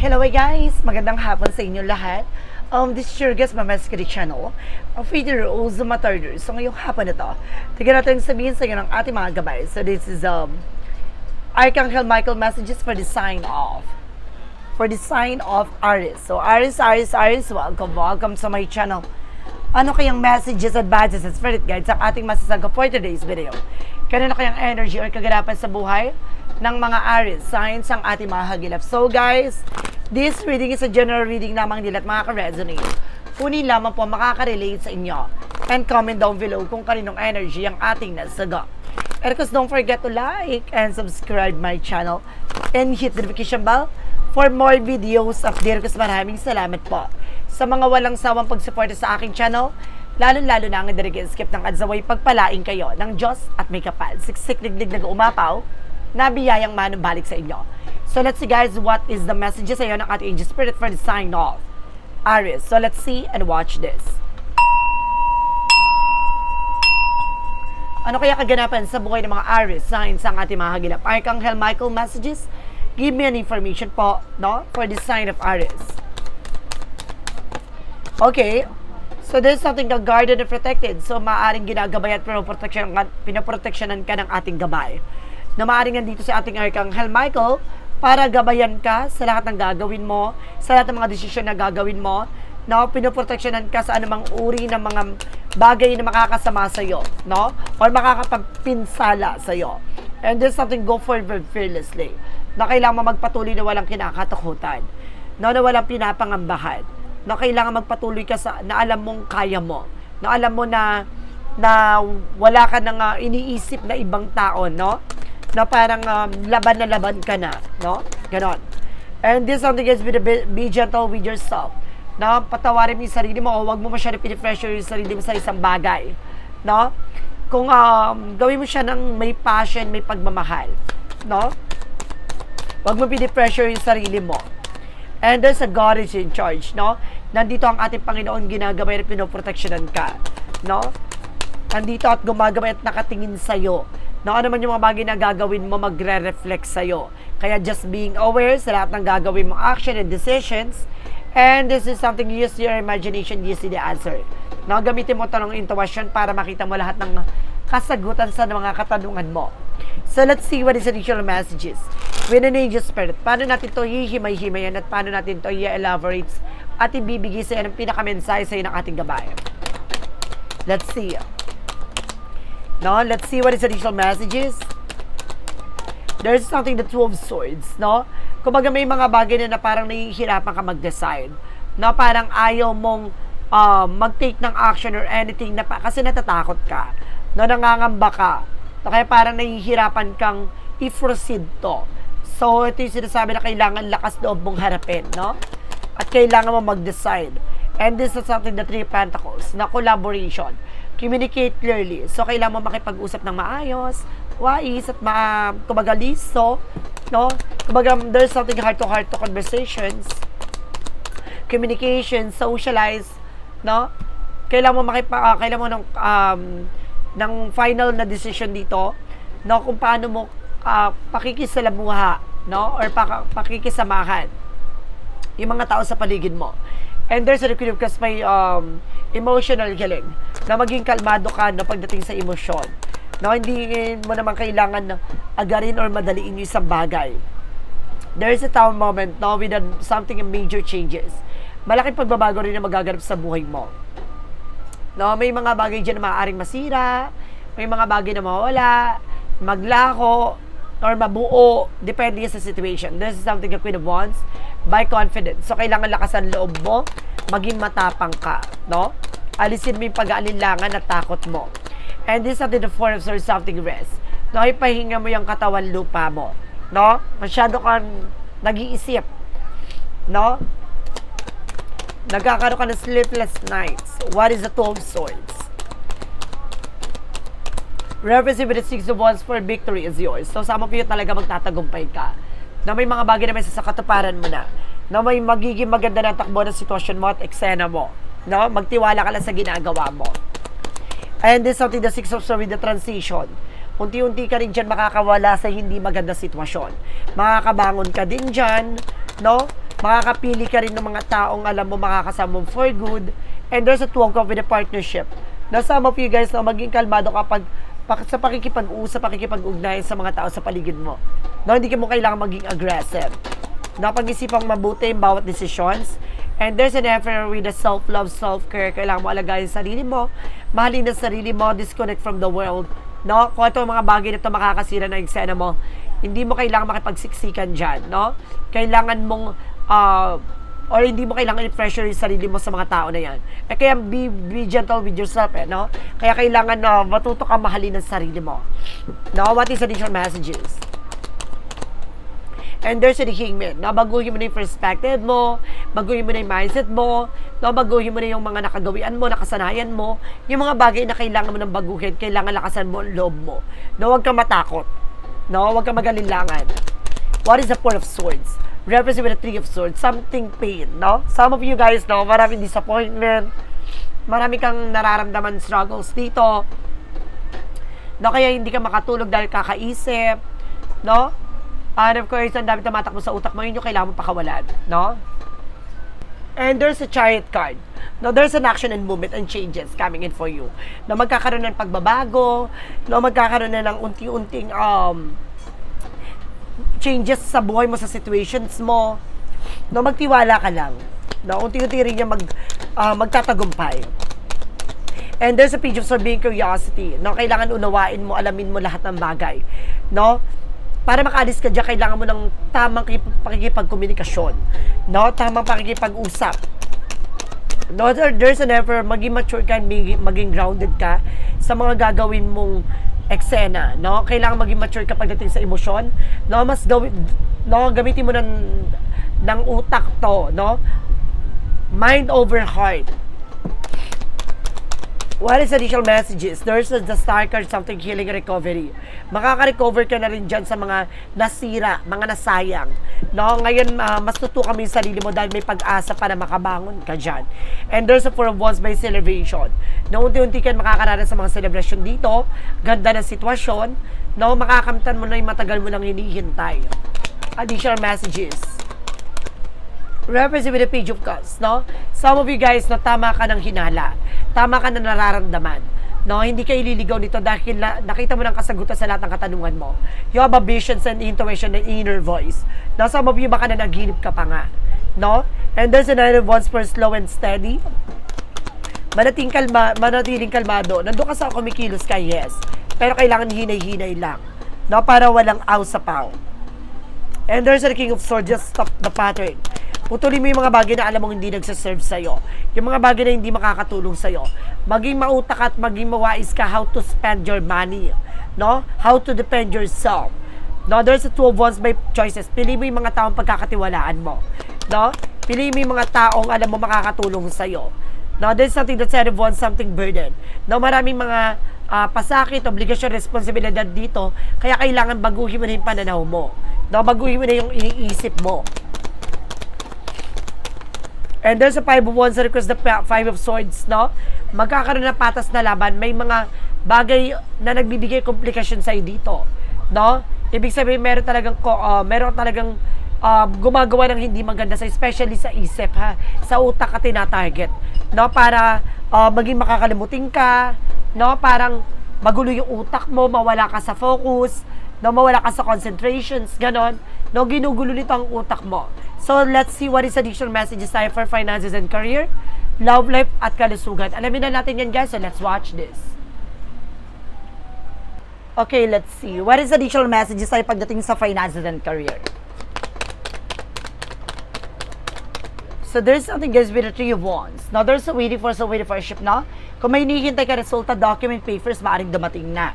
Hello guys! Magandang hapon sa inyo lahat. Um, this is your guest, Mamaskari Channel, a feeder o Zumatarder. So ngayong hapon na to, tignan natin sabihin sa inyo ng ating mga gabay. So this is um, Archangel Michael messages for the sign off. For the sign of Aries. So Aries, Aries, Aries, welcome, welcome sa my channel. Ano kayang messages, advices, and spirit guides ang ating masasaga for today's video? Kanina kayang energy or kaganapan sa buhay ng mga Aries, signs ang ating mga hagilap. So guys, this reading is a general reading lamang nila at makaka-resonate. Kunin lamang po makaka-relate sa inyo. And comment down below kung kaninong energy ang ating nasaga. And of course, don't forget to like and subscribe my channel and hit the notification bell for more videos update. Kasi maraming salamat po sa mga walang sawang pagsuporta sa aking channel. Lalo-lalo na ang skip ng adzaway pagpalain kayo ng Diyos at may kapal. Siksik digdig nag-umapaw na biyayang manumbalik sa inyo. So let's see guys what is the messages sa ng ating angel spirit for the sign of Aries. So let's see and watch this. Ano kaya kaganapan sa buhay ng mga Aries signs ang ating mga hagilap? Archangel Michael messages, give me an information po, no? For the sign of Aries. Okay. So there's something na guarded and protected. So maaaring ginagabay at pinoproteksyonan pinoproteksyonan ka ng ating gabay. Na maaaring nandito si ating Archangel Michael para gabayan ka sa lahat ng gagawin mo, sa lahat ng mga desisyon na gagawin mo, no? Pinoproteksyonan ka sa anumang uri ng mga bagay na makakasama sa iyo, no? Or makakapagpinsala sa iyo. And there's something go forward fearlessly. Na kailangan mo magpatuloy na walang kinakatakutan. No, na walang pinapangambahan. Na kailangan magpatuloy ka sa na alam mong kaya mo. Na alam mo na na wala ka nang ah, iniisip na ibang tao, no? Na parang um, laban na laban ka na, no? Ganon. And this something is be, be gentle with yourself. No? Patawarin mo yung sarili mo o huwag mo masyado pinipressure yung sarili mo sa isang bagay. No? Kung um, gawin mo siya ng may passion, may pagmamahal. No? Huwag mo pinipressure yung sarili mo. And there's a God is in charge, no? Nandito ang ating Panginoon ginagabay at pinoproteksyonan ka, no? Nandito at gumagabay at nakatingin sa'yo. No, ano man yung mga bagay na gagawin mo, magre-reflect sa'yo. Kaya just being aware sa lahat ng gagawin mong action and decisions, and this is something, use your imagination, you see the answer. No, gamitin mo ito ng intuition para makita mo lahat ng kasagutan sa mga katanungan mo. So let's see what is initial messages. With an angel spirit, paano natin to hihimay-himayan at paano natin to i-elaborate at ibibigay sa ng pinakamensahe sa ng ating gabay. Let's see. No, let's see what is the initial messages. There's something the two of swords, no? Kumbaga may mga bagay na, na parang nahihirapan ka mag-decide. No, parang ayaw mong uh, mag-take ng action or anything na pa, kasi natatakot ka. No, nangangamba ka. No, kaya parang nahihirapan kang i-proceed to. So, ito yung sinasabi na kailangan lakas loob mong harapin, no? At kailangan mo mag-decide. And this is something the Three Pentacles, na collaboration. Communicate clearly. So, kailangan mo makipag-usap ng maayos, wais, at ma, kumbaga listo, no? Kumbaga, there's something heart-to-heart to conversations, communication, socialize, no? Kailangan mo makipa, uh, kailangan mo ng, um, ng final na decision dito, no? Kung paano mo uh, pakikisalamuha, no? Or pak- pakikisamahan yung mga tao sa paligid mo. And there's a recruit because may um, emotional healing na maging kalmado ka no, pagdating sa emosyon. No, hindi mo naman kailangan agarin or madaliin yung isang bagay. There's a time moment no, with a, something major changes. Malaking pagbabago rin na magaganap sa buhay mo. No, may mga bagay dyan na maaaring masira, may mga bagay na mawala, maglako, or mabuo, depende sa situation. This is something a Queen of Wands, by confidence. So, kailangan lakasan loob mo, maging matapang ka, no? Alisin mo yung pag-aalinlangan at takot mo. And this is something the Four of Swords, something rest. No, ipahinga mo yung katawan lupa mo, no? Masyado kang nag-iisip, no? Nagkakaroon ka ng sleepless nights. What is the Two of Swords? Reference with the Six of Wands for victory is yours. So, sama po yun talaga magtatagumpay ka. Na may mga bagay na may sa katuparan mo na. Na may magiging maganda na takbo ng sitwasyon mo at eksena mo. No? Magtiwala ka lang sa ginagawa mo. And this is something the Six of Swords with the transition. Unti-unti ka rin dyan makakawala sa hindi maganda sitwasyon. Makakabangon ka din dyan, no? makakapili ka rin ng mga taong alam mo makakasama mo for good, and there's a two of with a partnership. Na some of you guys na maging kalmado kapag sa pakikipag-usap, pakikipag-ugnayan sa mga tao sa paligid mo. No, hindi ka mo kailangan maging aggressive. Napag-isipang mabuti yung bawat decisions. And there's an effort with the self-love, self-care. Kailangan mo alagayin yung sarili mo. Mahalin ang sarili mo. Disconnect from the world. No? Kung ito mga bagay na ito makakasira ng eksena mo, hindi mo kailangan makipagsiksikan dyan. No? Kailangan mong uh, or hindi mo kailangan i-pressure yung sarili mo sa mga tao na yan. Eh, kaya be, be gentle with yourself, eh, no? Kaya kailangan na matuto ka mahalin ang sarili mo. No? What is additional messages? And there's a hingman. No, baguhin mo na yung perspective mo, baguhin mo na yung mindset mo, no, baguhin mo na yung mga nakagawian mo, nakasanayan mo, yung mga bagay na kailangan mo ng baguhin, kailangan lakasan mo ang loob mo. No, huwag kang matakot. No, huwag kang magalinlangan. What is the Four of Swords? Represent with the Three of Swords, something pain, no? Some of you guys, no, maraming disappointment, marami kang nararamdaman struggles dito, no, kaya hindi ka makatulog dahil kakaisip, no? And of course, ang dami tumatakbo sa utak mo, yun yung kailangan mo pakawalan, no? And there's a chariot card. No, there's an action and movement and changes coming in for you. No, magkakaroon ng pagbabago, no, magkakaroon na ng unti-unting um, changes sa buhay mo, sa situations mo. No, magtiwala ka lang. No, unti-unti rin yung mag, ah, magtatagumpay. And there's a page of being curiosity. No, kailangan unawain mo, alamin mo lahat ng bagay. No? Para makaalis ka dyan, kailangan mo ng tamang kip- pakikipagkomunikasyon. No? Tamang pakikipag-usap. No, there, there's an effort, maging mature ka, maging grounded ka sa mga gagawin mong eksena, no? Kailangan maging mature ka pagdating sa emosyon, no? Mas gawin, no? Gamitin mo ng, ng utak to, no? Mind over heart. What is additional messages? There's the star card, something healing recovery. Makaka-recover ka na rin dyan sa mga nasira, mga nasayang. No? Ngayon, ah, mas tuto kami yung sarili mo dahil may pag-asa para makabangon ka dyan. And there's a four of wands by celebration. No, unti-unti ka makakaranas sa mga celebration dito. Ganda ng sitwasyon. No, makakamtan mo na yung matagal mo nang hinihintay. Additional messages represent with the page of cups, no? Some of you guys, no, tama ka ng hinala. Tama ka na nararamdaman. No, hindi ka ililigaw nito dahil na, nakita mo ng kasagutan sa lahat ng katanungan mo. You have a visions and intuition and inner voice. No, some of you baka na naginip ka pa nga. No? And there's a nine of wands for slow and steady. Manating kalma, manatiling kalmado. Nandun ka sa kumikilos ka, yes. Pero kailangan hinay-hinay lang. No, para walang aw sa paw. And there's a king of swords, just stop the pattern. Putulin mo yung mga bagay na alam mong hindi nagsaserve sa'yo. Yung mga bagay na hindi makakatulong sa'yo. Maging mautak at maging mawais ka how to spend your money. No? How to defend yourself. No, there's a two of wands by choices. Pili mo yung mga taong pagkakatiwalaan mo. No? Pili mo yung mga taong alam mo makakatulong sa'yo. No, there's something that's said of wands, something burden. No, maraming mga ah, pasakit, obligasyon, responsibilidad dito. Kaya kailangan baguhin mo na yung pananaw mo. No, baguhin mo na yung iniisip mo. And there's a five of wands that requires the five of swords, no? Magkakaroon ng patas na laban. May mga bagay na nagbibigay komplikasyon sa'yo dito, no? Ibig sabihin, meron talagang, ah, meron talagang ah, gumagawa ng hindi maganda sa especially sa isip, ha? Sa utak ka tinatarget, no? Para ah, maging makakalimutin ka, no? Parang magulo yung utak mo, mawala ka sa focus, no? Mawala ka sa concentrations, ganon. No, ginugulo nito ang utak mo. So, let's see what is additional messages tayo for finances and career, love life, at kalusugan. Alamin na natin yan, guys. So, let's watch this. Okay, let's see. What is additional messages tayo pagdating sa finances and career? So, there's something, guys, with the three of wands. Now, there's a waiting for, so waiting for a ship, no? Kung may hinihintay ka resulta, document papers, maaaring dumating na.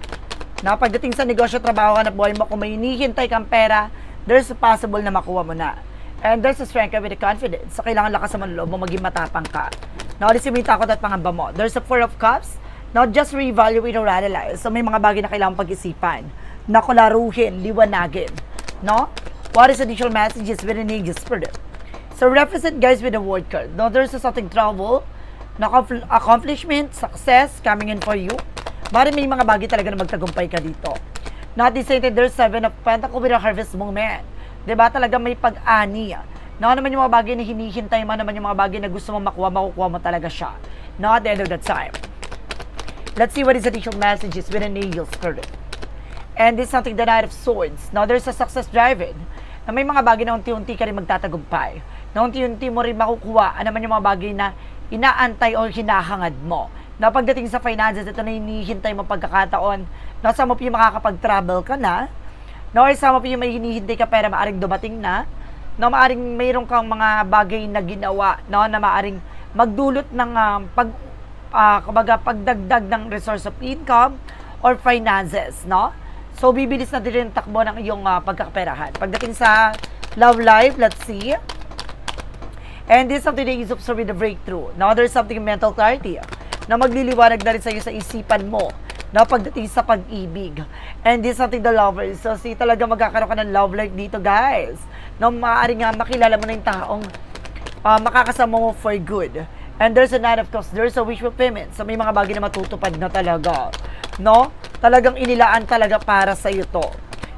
Na pagdating sa negosyo, trabaho, hanap buhay mo, kung may hinihintay kang pera, there's a possible na makuha mo na. And there's a strength with the confidence. So, kailangan lakas sa manloob mo, maging matapang ka. Now, alisin mo yung takot at pangamba mo. There's a four of cups. Not just reevaluate or analyze. So, may mga bagay na kailangan pag-isipan. Nakularuhin, liwanagin. No? What is additional messages with an angel spirit? So, represent guys with the word card. Now, there's a something trouble, na accompl- accomplishment, success coming in for you. Bari may mga bagay talaga na magtagumpay ka dito. Not the same time, there's seven of pentacles with a harvest moment. 'Di ba Talaga may pag-ani. No, naman yung mga bagay na hinihintay mo, naman yung mga bagay na gusto mo makuha, makukuha mo talaga siya. No, at the end of the time. Let's see what is additional messages with an angel's card. And this is something the Knight of Swords. Now, there's a success driven na may mga bagay na unti-unti ka rin magtatagumpay. Na unti-unti mo rin makukuha ano man yung mga bagay na inaantay o hinahangad mo. Na pagdating sa finances, ito na hinihintay mo pagkakataon. Na sa mo yung makakapag-travel ka na. Na or sa mo yung may hinihintay ka pera maaring dumating na. Na maaring mayroon kang mga bagay na ginawa no, na maaring magdulot ng um, pag ah, kumbaga pagdagdag ng resource of income or finances, no? So, bibilis na din yung takbo ng iyong ah, pagkakaperahan. Pagdating sa love life, let's see. And this is something that is observed with the breakthrough. Now, there's something mental clarity na magliliwanag na rin sa iyo sa isipan mo na pagdating sa pag-ibig. And this is something the lovers. So, si talaga magkakaroon ka ng love life dito, guys. Na maaari nga makilala mo na yung taong ah, makakasama mo for good. And there's a nine of cups, there's a wish fulfillment. So may mga bagay na matutupad na talaga. No? Talagang inilaan talaga para sa iyo to.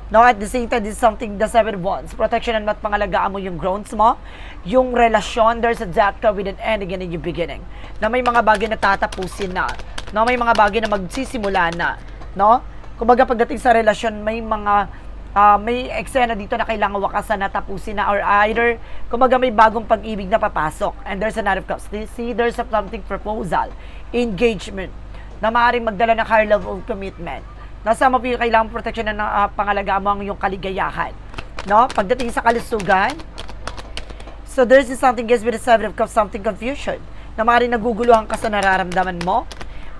No, at the same time, this is something, the seven of wands. Protection and mat pangalagaan mo yung grounds mo. Yung relasyon, there's a death card with an ending and a new beginning. Na may mga bagay na tatapusin na. No, may mga bagay na magsisimula na. No? Kumbaga pagdating sa relasyon, may mga ah, may eksena dito na kailangan wakasan na tapusin na or either kumbaga may bagong pag-ibig na papasok and there's a nine of cups see there's a something proposal engagement na maaaring magdala ng higher level of commitment nasa mo yung kailangan protection na uh, pangalagaan mo ang iyong kaligayahan no pagdating sa kalusugan So there's something guys with the seven of cups, something confusion. Na maaaring naguguluhan ka sa nararamdaman mo.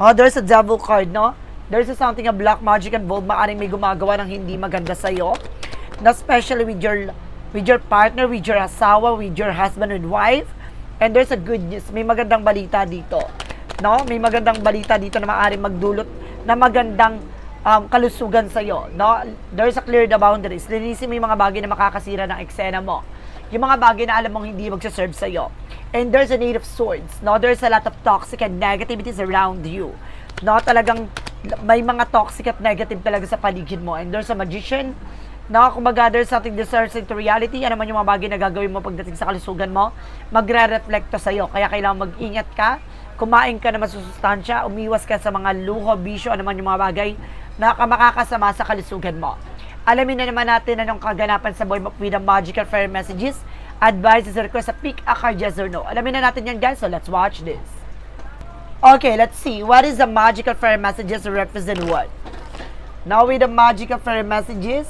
Oh, there's a devil card, no? There's a something a black magic involved. Maaaring may gumagawa ng hindi maganda sa iyo. Na especially with your with your partner, with your asawa, with your husband and wife. And there's a good news. May magandang balita dito. No? May magandang balita dito na maaaring magdulot na magandang um, kalusugan sa iyo. No? There's a clear the boundaries. Linisin mo yung mga bagay na makakasira ng eksena mo yung mga bagay na alam mong hindi magsaserve sa'yo. And there's a need of swords. No? There's a lot of toxic and negativities around you. No? Talagang may mga toxic at negative talaga sa paligid mo. And there's a magician. No? Kumbaga, there's something deserves into reality. Ano man yung mga bagay na gagawin mo pagdating sa kalusugan mo, magre-reflect to sa'yo. Kaya kailangan mag-ingat ka. Kumain ka na masusustansya. Umiwas ka sa mga luho, bisyo, ano man yung mga bagay na makakasama sa kalusugan mo. Alamin na naman natin anong kaganapan sa Boy with the Magical Fairy Messages, advices, and requests sa pick a card yes or no. Alamin na natin yan guys, so let's watch this. Okay, let's see. What is the Magical Fairy Messages represent what? Now with the Magical Fairy Messages,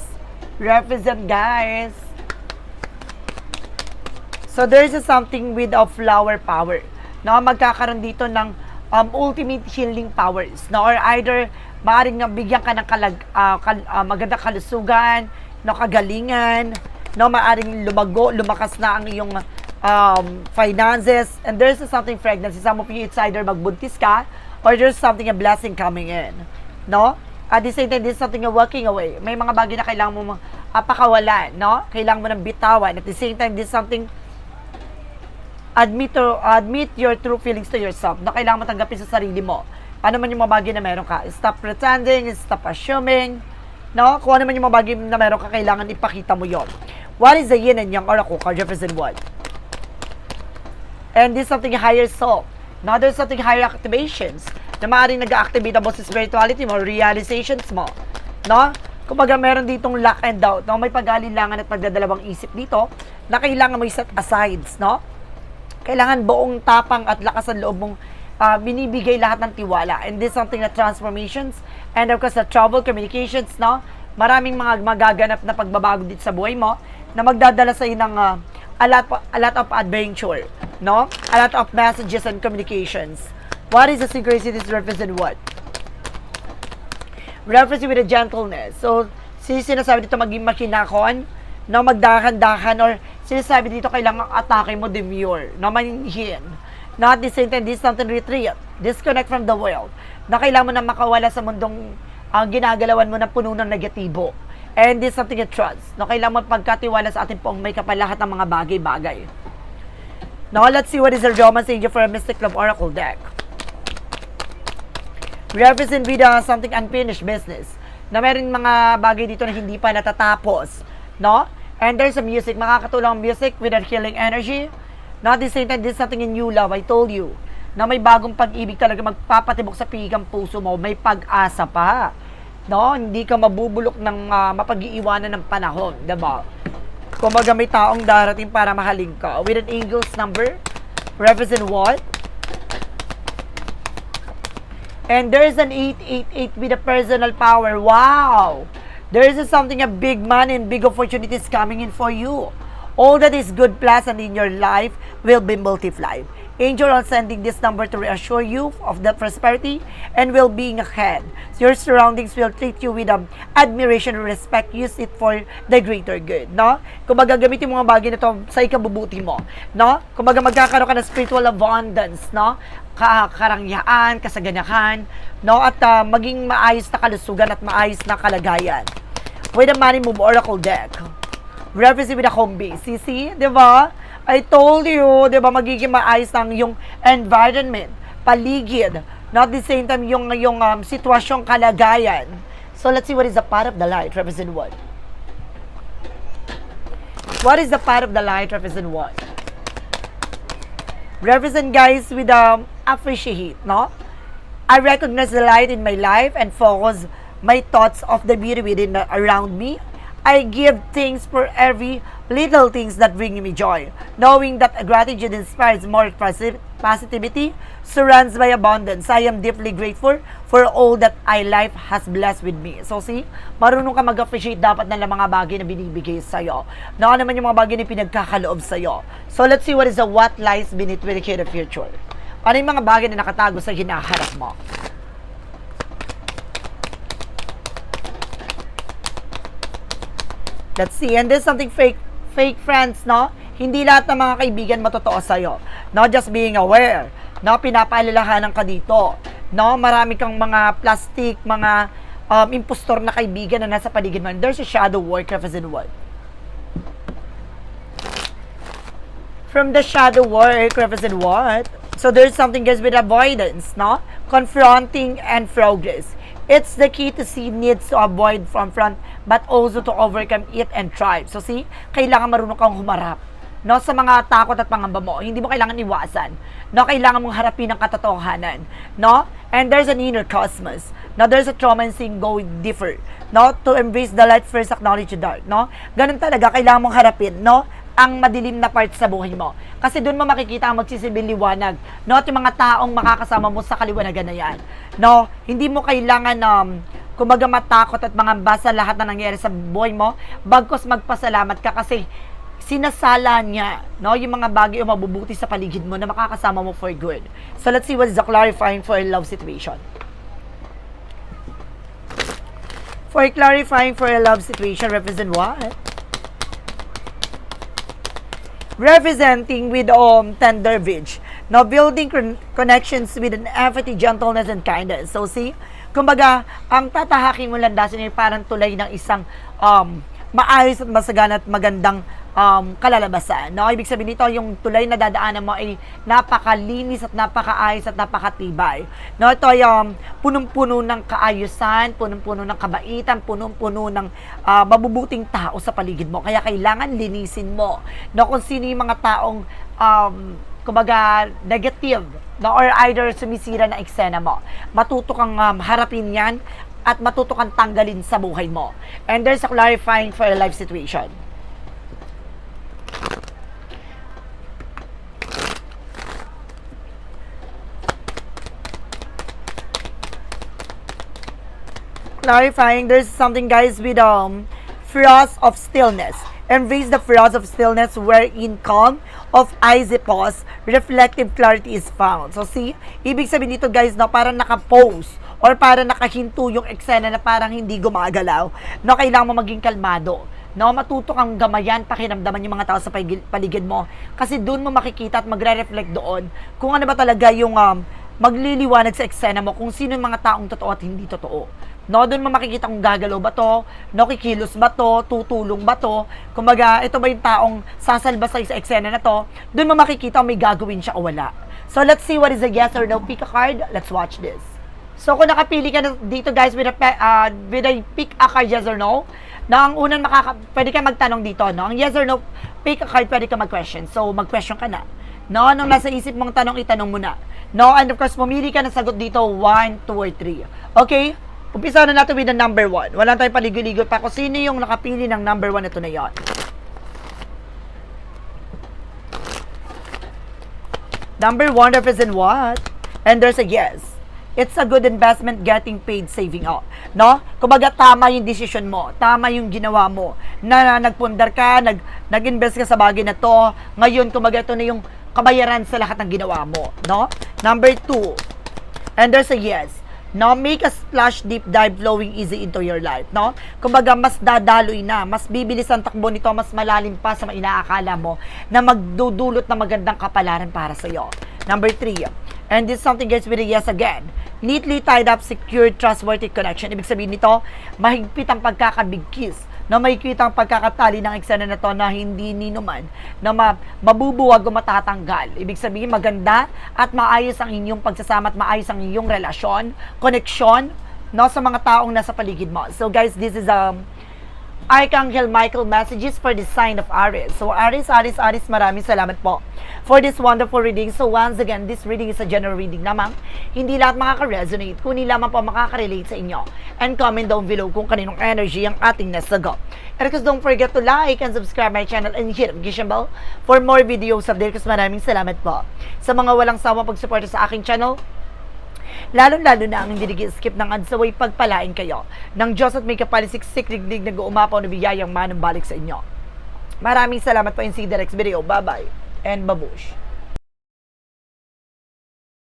represent guys. So there's a something with a flower power. Na magkakaroon dito ng um, ultimate healing powers. Na or either maaaring bigyan ka ng kalag, ah, kal, ah, magandang kalusugan, no, kagalingan, no, maaaring lumago, lumakas na ang iyong um, finances, and there's something pregnancy. Some of you, it's either magbuntis ka, or there's something, a blessing coming in. No? At the same time, there's something a walking away. May mga bagay na kailangan mo uh, pakawalan, no? Kailangan mo ng bitawan. At the same time, there's something admit to, admit your true feelings to yourself na kailangan mo tanggapin sa sarili mo. Ano man yung mga bagay na meron ka. Stop pretending, stop assuming, no? Kung ano man yung mga bagay na meron ka, kailangan ipakita mo yon. What is the yin and yang oracle card represent what? And this is something higher self. Now, there's something higher activations na maaaring nag-activate mo sa spirituality mo, realizations mo. No? Kumbaga, meron ditong lock and doubt. No? May pag-alilangan at pagdadalawang isip dito na kailangan mo i-set asides. No? Kailangan buong tapang at lakas ang loob mong ah, binibigay lahat ng tiwala. And this is something na transformations and of course, the travel communications, no? Maraming mga magaganap na pagbabago dito sa buhay mo na magdadala sa ng ah, a, lot, a lot of adventure, no? A lot of messages and communications. What is the synchronicities represent what? Reference with a gentleness. So, si sinasabi dito maging makinakon, no, magdahan-dahan, or sinasabi dito kailangan atake mo demure, no, manhin. Not this is something retreat. Disconnect from the world. Na kailangan mo na makawala sa mundong ang ginagalawan mo na puno ng negatibo. And this is something you trust. No, kailangan mo pagkatiwala sa ating pong may kapal lahat ng mga bagay-bagay. Now, let's see what is the romance angel for a Mystic Love Oracle deck. Represent uh, something unfinished business. Na meron mga bagay dito na hindi pa natatapos. No? And there's a music, makakatulong music with a healing energy. Not the same time, there's something in new love, I told you. Na may bagong pag-ibig talaga magpapatibok sa pigang puso mo, may pag-asa pa. No, hindi ka mabubulok ng ah, mapag-iiwanan ng panahon, 'di ba? Kumbaga may taong darating para mahalin ka. With an angel's number, represent what? And there's an 888 with a personal power. Wow! There is something, a big money and big opportunities coming in for you. All that is good, pleasant in your life will be multiplied. Angel are sending this number to reassure you of the prosperity and well-being ahead. Your surroundings will treat you with um, admiration and respect. Use it for the greater good, no? Kung gagamitin mo mga bagay na to sa ikabubuti mo, no? Kung magkakaroon ka ng spiritual abundance, no? Ka karangyaan, kasaganahan, no? At ah, maging maayos na kalusugan at maayos na kalagayan. With the money move oracle deck represent with a home base. See, di ba? I told you, di ba, magiging maayos ang yung environment, paligid, not the same time yung, yung um, sitwasyong kalagayan. So, let's see what is the part of the light, represent what? What is the part of the light, represent what? Represent guys with um, appreciate, no? I recognize the light in my life and focus my thoughts of the beauty within the, around me. I give thanks for every little things that bring me joy, knowing that gratitude inspires more posi- positivity, surrounds my abundance. I am deeply grateful for all that I life has blessed with me. So see, marunong ka mag-appreciate dapat ng mga bagay na binibigay sa'yo. Na ano naman yung mga bagay na pinagkakaloob sa'yo. So let's see what is the what lies beneath the future. Ano yung mga bagay na nakatago sa hinaharap mo? Let's see. And there's something fake, fake friends, no? Hindi lahat ng mga kaibigan matotoo sa'yo. No, just being aware. No, pinapaalalahanan ka dito. No, marami kang mga plastic, mga um, impostor na kaibigan na nasa paligid mo. There's a shadow work represent what? From the shadow work represent what? So there's something guys with avoidance, no? Confronting and progress. It's the key to see needs to avoid from front but also to overcome it and thrive. So see, kailangan marunong kang humarap. No, sa mga takot at pangamba mo, hindi mo kailangan iwasan. No, kailangan mong harapin ang katotohanan. No? And there's an inner cosmos. No, there's a trauma and seeing go differ. No, to embrace the light first acknowledge the dark. No? Ganun talaga, kailangan mong harapin. No? ang madilim na part sa buhay mo. Kasi doon mo makikita ang magsisibil liwanag. No? At yung mga taong makakasama mo sa kaliwanagan na yan. No? Hindi mo kailangan um, kumaga matakot at mga basa lahat na nangyari sa buhay mo. Bagkos magpasalamat ka kasi sinasala niya no yung mga bagay o mabubuti sa paligid mo na makakasama mo for good. So let's see what is the clarifying for a love situation. For clarifying for a love situation represent what? Representing with um tender bridge. Now, building con- connections with an empathy, gentleness, and kindness. So, see, kumbaga, ang tatahaking mo landasin ay parang tulay ng isang um, maayos at masagana at magandang um, kalalabasan. No? Ibig sabihin nito, yung tulay na dadaanan mo ay napakalinis at napakaayos at napakatibay. No? Ito ay um, punong-puno ng kaayusan, punong-puno ng kabaitan, punong-puno ng ah, mabubuting tao sa paligid mo. Kaya kailangan linisin mo. No? Kung sino yung mga taong um, kumbaga negative no? or either sumisira na eksena mo. Matuto kang um, harapin yan at matuto kang tanggalin sa buhay mo. And there's a clarifying for a life situation. Clarifying there's something guys with um frost of stillness. Embrace the frost of stillness wherein calm of icy pause. Reflective clarity is found. So see ibig sabihin dito guys no parang naka-pose or parang nakahinto yung eksena na parang hindi gumagalaw. No kailangan mo maging kalmado no matuto kang gamayan pakiramdaman yung mga tao sa paligid, mo kasi doon mo makikita at magre-reflect doon kung ano ba talaga yung um, magliliwanag sa eksena mo kung sino yung mga taong totoo at hindi totoo. No, doon mo makikita kung gagalaw ba to, no, kikilos ba to, tutulong ba to, kumbaga, ito ba yung taong sasalba sa sa eksena na to, doon mo makikita kung may gagawin siya o wala. So, let's see what is a yes or no pick a card. Let's watch this. So, kung nakapili ka na dito guys with a, uh, with a pick a card yes or no, na ang unang makaka, pwede ka magtanong dito, no? Ang yes or no, pick a card, pwede ka mag-question. So, mag-question ka na. No, anong nasa isip mong tanong, itanong mo na. No, and of course, pumili ka ng sagot dito, 1, 2, or 3. Okay? Umpisa na natin with the number 1. Wala tayong paligoy-ligoy pa kung sino yung nakapili ng number 1 ito na yon. Number 1 represent what? And there's a yes. It's a good investment getting paid saving up. No? Kumbaga tama yung decision mo, tama yung ginawa mo. Na, na nagpundar ka, nag nag-invest ka sa bagay na to. Ngayon kumbaga ito na yung kabayaran sa lahat ng ginawa mo, no? Number 2. And there's a yes. No, make a splash deep dive flowing easy into your life, no? Kumbaga mas dadaloy na, mas bibilis ang takbo nito, mas malalim pa sa inaakala mo na magdudulot na magandang kapalaran para sa iyo. Number 3. And this something gets with a yes again. Neatly tied up, secured, trustworthy connection. Ibig sabihin nito, mahigpit ang pagkakabigkis na may kitang pagkakatali ng eksena na to na hindi ninuman na ma- mabubuwag o matatanggal. Ibig sabihin, maganda at maayos ang inyong pagsasama at maayos ang inyong relasyon, koneksyon, no, sa mga taong nasa paligid mo. So guys, this is um, Archangel Michael messages for the sign of Aries. So Aries, Aries, Aries, maraming salamat po for this wonderful reading. So once again, this reading is a general reading lamang. Hindi lahat makaka-resonate, kundi lamang po makaka-relate sa inyo. And comment down below kung kaninong energy ang ating nasagot. And of course, don't forget to like and subscribe my channel and hit the bell for more videos update. Kasi maraming salamat po sa mga walang sawang pagsuporta sa aking channel. Lalo-lalo na ang hindi skip ng adsaway pagpalain kayo ng Diyos at may kapalisiksik digdig na uumapaw na biyayang manumbalik sa inyo. Maraming salamat po in si Derex Video. Bye-bye and babush.